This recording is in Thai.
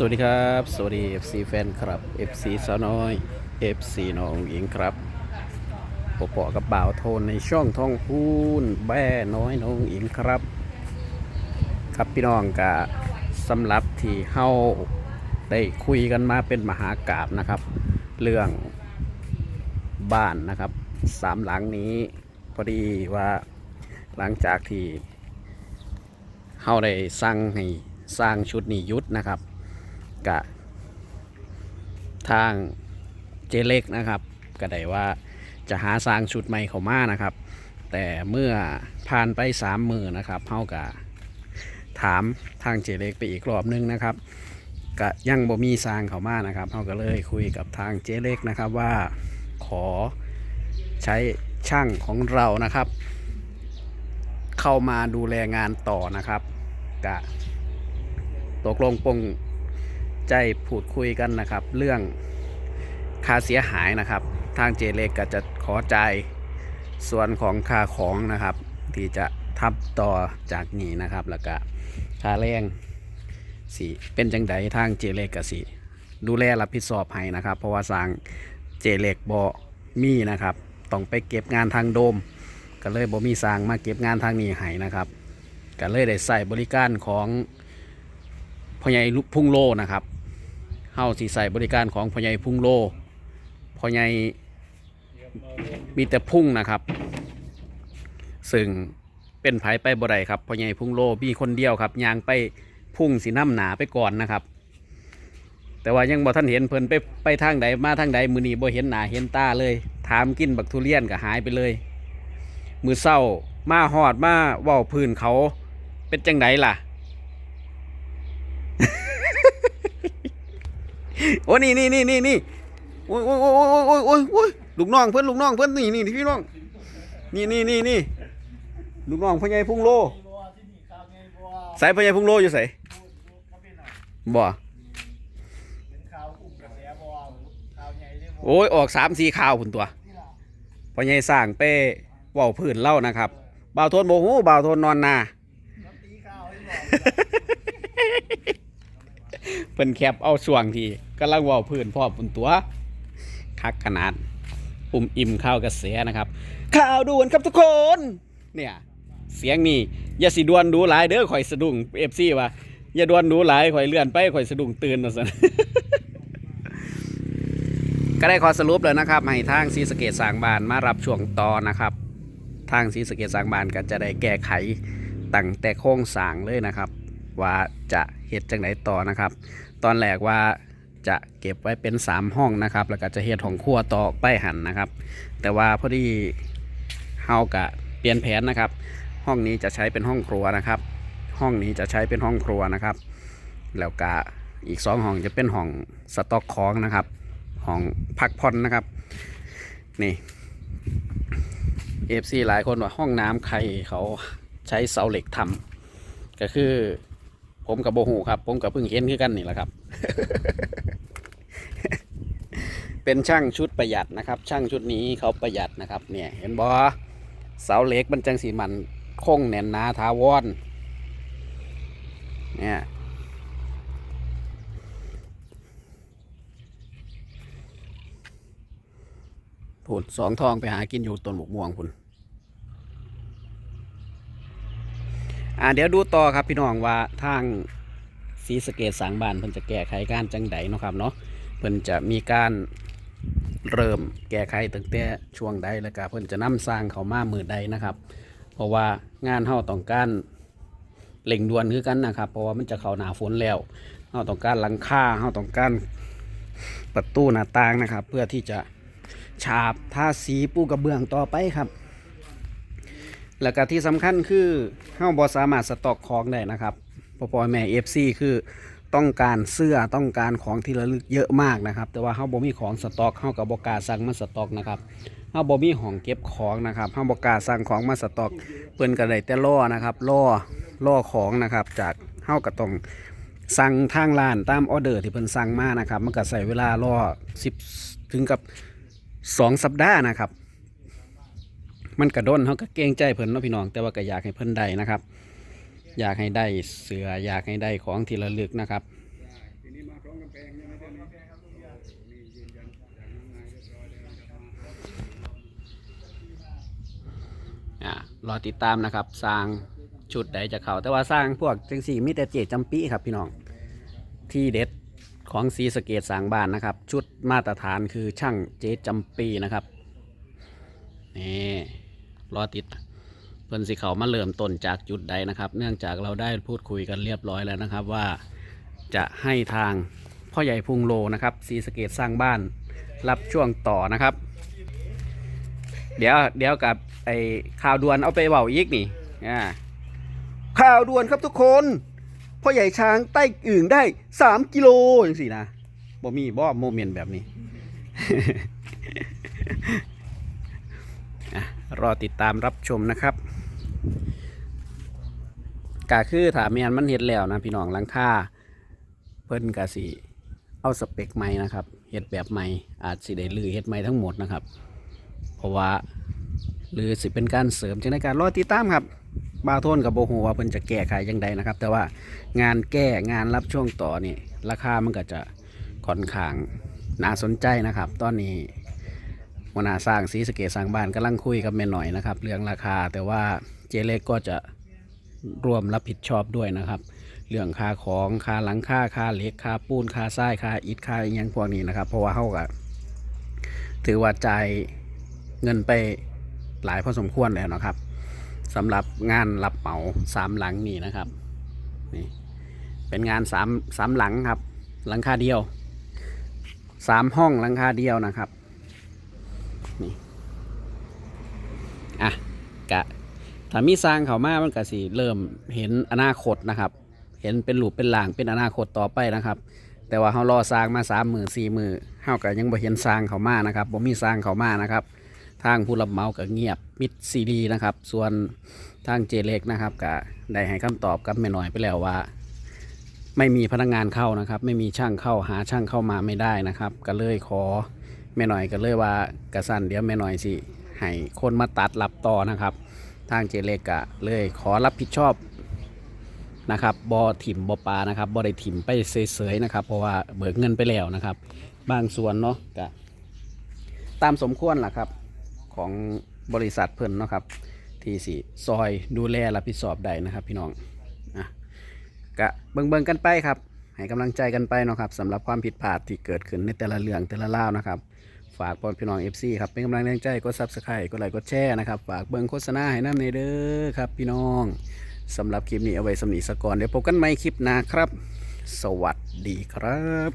สวัสดีครับ สวัสดี FC แฟนครับ FC สาวน้อย FC น้องหญิงครับปปอกับบ่าวโทนในช่องท่องพูนแบ่น้อยน้องหญิงครับ ครับพี่น้องกะสำหรับที่เฮาได้คุยกันมาเป็นมหากราบนะครับ เรื่องบ้านนะครับสามหลังนี้พอดีว่าหลังจากที่เฮาได้สร้างให้สร้างชุดนี้ยุดนะครับ กะทางเจเล็กนะครับก็ได้ว่าจะหาสร้างชุดใหม่เขามานะครับ แต่เมื่อผ่านไปสามมือนะครับเฮากะถามทางเจเล็กไปอีกรอบนึงนะครับก็ยังบ่มีสร้างเขามานะครับเฮาก็เลยคุยกับทางเจเล็กนะครับว่าขอใช้ช่างของเรานะครับ เข้ามาดูแลงานต่อนะครับกะตกลงปง ใจพูดคุยกันนะครับ เรื่องค่าเสียหายนะครับ ทางเจเล็กก็จะขอจ่ายส่วนของค่าของนะครับ ที่จะทับต่อจากนี้นะครับ แล้วก็ค่าแรงสิเป็นจังใดทางเจเล็กก็สิดูแลรับผิดชอบให้นะครับ เพราะว่าสร้างเจเล็กบอมีนะครับต้องไปเก็บงานทางโดม ก็เลยบ่มีสร้างมาเก็บงานทางนี้ให้นะครับก็เลยได้ใส่บริการของพ่อใหญ่ลุพุ่งโลนะครับ เฮาสิใส่บริการของพ่อใหญ่พุ่งโลพ่อใหญ่มีแต่พุ่งนะครับ ซึ่งเป็นไผไปบ่ได้ครับพ่อใหญ่พุ่งโลมีคนเดียวครับยางไปพุ่งสีน้ำหนาไปก่อนนะครับ แต่ว่ายังบ่ท่านเห็นเพิ่นไปไปทางใดมาทางใดมือนีบ่เห็นหนาเห็นตาเลย ถามกินบักทุเรียนก็หายไปเลย มือเศร้ามาหอดมาว้าพื้นเขาเป็นจังไดล่ะ โอ้นี่นี่นี่นี่นี่โอ้ยโอ้ยโอ้ยโอ้ยโอ้ยโอ้ยลูกน้องเพื่อนลูกน้องเพื่อนนี่นี่พี่น้อง นี่นี่นี่นี่ลูกน้องพ่อใหญ่พุ่งโลใส่พ่อใหญ่พุ่งโลอยู่ใส่บ่โอ้ยออกสามสี่ข่าวผุนตัวพ่อใหญ่สร้างเป้เว้าพื้นเล่านะครับบ่าวทนโมโหบ่าวทนนอนนา เพิ่นแคปเอาช่วงที่กำลังว่าพื้นพ่อปุ่นตัวคักขนาดปุ่มอิ่มข้าวกระแสนะครับ ข่าวด่วนครับทุกคน เนี่ย เสียงนี่อย่าสิดวนดูหลายเด้อข่อยสะดุ้งเอฟซีว่า อย่าดวนดูหลายข่อยเลื่อนไปข่อยสะดุ้งตื่นว่าซั่นก็ได้ขอสรุปเลยนะครับให้ทางซีสเกตสางบานมารับช่วงต่อนะครับ ทางซีสเกตสางบานก็จะได้แก้ไขตั้งแต่โครงสร้างเลยนะครับ ว่าจะ เฮ็ดจังไดต่อนะครับ ตอนแรกว่าจะเก็บไว้เป็น 3 ห้องนะครับ แล้วก็จะเฮ็ดของครัวต่อไปหันนะครับ แต่ว่าพอดีเฮากะเปลี่ยนแผนนะครับ ห้องนี้จะใช้เป็นห้องครัวนะครับ ห้องนี้จะใช้เป็นห้องครัวนะครับ แล้วก็อีกสองห้องจะเป็นห้องสต็อกของนะครับห้องพักผ่อนนะครับ นี่ FC หลายคนว่าห้องน้ำใครเขาใช้เสาเหล็กทำก็คือ ผมกับโบหูครับ ผมกับเพิ่งเห็นคือกันนี่แหละครับ เป็นช่างชุดประหยัดนะครับ ช่างชุดนี้เขาประหยัดนะครับ เนี่ยเห็นบอเสาเหล็กมันจังสีมันคงแน่นหนาทาวอนเนี่ยผุนสองทองไปหากินอยู่ต้นหมกม่วงพุ่น อ่าเดี๋ยวดูต่อครับพี่น้องว่าทางสีสเกตสางบานเพิ่นจะแก้ไขการจังใดเนาะครับเนาะเพิ่นจะมีการเริ่มแก้ไขตั้งแต่ช่วงใดแล้วก็เพิ่นจะนำสร้างเขามามือใดนะครับ เพราะว่างานเฮาต้องการเร่งด่วนคือกันนะครับ เพราะว่ามันจะเข้าหนาฝนแล้วเฮาต้องการหลังคาเฮาต้องการประตูหน้าต่างนะครับ เพื่อที่จะฉาบทาสีปูกระเบื้องต่อไปครับ แล้วก็ที่สำคัญคือเฮาบ่สามารถสต็อกของได้นะครับพอพอแม่ FC คือต้องการเสื้อต้องการของที่ระลึกเยอะมากนะครับ แต่ว่าเฮาบ่มีของสต็อกเฮาก็บ่กล้าสั่งมาสต็อกนะครับเฮาบ่มีห้องเก็บของนะครับเฮาบ่กล้าสั่งของมาสต็อกเพิ่นก็ได้แต่ล่อนะครับล่อล่อของนะครับ จากเฮาก็ต้องสั่งทางร้านตามออเดอร์ที่เพิ่นสั่งมานะครับ มันก็ใช้เวลารอ10ถึงกับ 2 สัปดาห์นะครับ มันกระด้นเขาก็เกรงใจเพิ่นนะพี่น้อง แต่ว่าก็อยากให้เพิ่นได้นะครับ อยากให้ได้เสืออยากให้ได้ของที่ระลึกนะครับรอติดตามนะครับสร้างชุดใดจะเขาแต่ว่าสร้างพวกจังสีมิแต่เจจำปีครับพี่น้องที่เด็ดของซีสเกตสร้างบ้านนะครับ ชุดมาตรฐานคือช่างเจจำปีนะครับนี่ รอติดเพิ่นสิเขามาเริ่มต้นจากจุดใดนะครับ เนื่องจากเราได้พูดคุยกันเรียบร้อยแล้วนะครับ ว่าจะให้ทางพ่อใหญ่พุงโลนะครับสีสเกตสร้างบ้านรับช่วงต่อนะครับ เดี๋ยวเดี๋ยวกับไอ้ข่าวด่วนเอาไปเบาอีกนี่อ่าข่าวด่วนครับทุกคนพ่อใหญ่ช้างใต้อึ่งได้สามกิโลอย่างสินะบ่มีบ่โมเมนต์แบบนี้ รอติดตามรับชมนะครับกาคือถามแมนมันเห็ดแล้วนะพี่น้องหลังค่าเพิ่นกาสิเอาสเปคใหม่นะครับเห็ดแบบใหม่อาจสิได้ลือเห็ดใหม่ทั้งหมดนะครับ เพราะว่าหรือสิเป็นการเสริมจังในการรอติดตามครับบาโทนกับโบฮูว่าเพิ่นจะแก้ไขยังไงนะครับ แต่ว่างานแก้งานรับช่วงต่อนี่ราคามันก็จะค่อนข้างน่าสนใจนะครับ ตอนนี้ หัวหน้าสร้างสีสเกตสร้างบ้านกำลังคุยกับแม่หน่อยนะครับ เรื่องราคาแต่ว่าเจเล็กก็จะร่วมรับผิดชอบด้วยนะครับ เรื่องค่าของค่าหลังค่าค่าเหล็กค่าปูนค่าทรายค่าอิฐค่าอยังพวกนี้นะครับ เพราะว่าเขาก็ถือว่าจ่ายเงินไปหลายพอสมควรแล้วนะครับสำหรับงานรับเหมาสามหลังนี่นะครับนี่เป็นงานสามสามหลังครับ หลังคาเดียวสามห้องหลังคาเดียวนะครับ อะกะถ้ามีสร้างเขามามันก็สิเริ่มเห็นอนาคตนะครับ เห็นเป็นหลูปเป็นหลางเป็นอนาคตต่อไปนะครับ แต่ว่าเขารอสร้างมาสามมือสี่มือเฮาก็ยังบ่เห็นสร้างเขามานะครับบ่มีสร้างเขามานะครับ ทางผู้รับเหมาก็เงียบมิดซีดีนะครับ ส่วนทางเจเล็กนะครับก็ได้ให้คำตอบกับแม่หน่อยไปแล้วว่า ไม่มีพนักงานเข้านะครับ ไม่มีช่างเข้าหาช่างเข้ามาไม่ได้นะครับ ก็เลยขอแม่หน่อยก็เลยว่ากระสันเดี๋ยวแม่หน่อยสิ ให้คนมาตัดรับต่อนะครับ ทางเจเลกก็เลยขอรับผิดชอบนะครับบอถิ่มบอปลานะครับบอได้ถิ่มไปเสยๆนะครับ เพราะว่าเบิกเงินไปแล้วนะครับ บางส่วนเนาะก็ตามสมควรล่ะครับของบริษัทเพิ่นเนาะครับ ที่สิซอยดูแลรับผิดชอบได้นะครับ พี่น้องอะกะเบิ่งเบิ่งๆกันไปครับ ให้กำลังใจกันไปเนาะครับสำหรับความผิดพลาดที่เกิดขึ้นในแต่ละเรื่องแต่ละเล่านะครับ ฝากบอลพี่น้อง FC ครับเป็นกำลังแรงใจกด Subscribe กดไลค์กดแชร์นะครับฝากเบิ่งโฆษณาให้น้ำในเด้อครับพี่น้องสำหรับคลิปนี้เอาไว้สำนีสกก่อนเดี๋ยวพบกันใหม่คลิปหน้าครับ สวัสดีครับ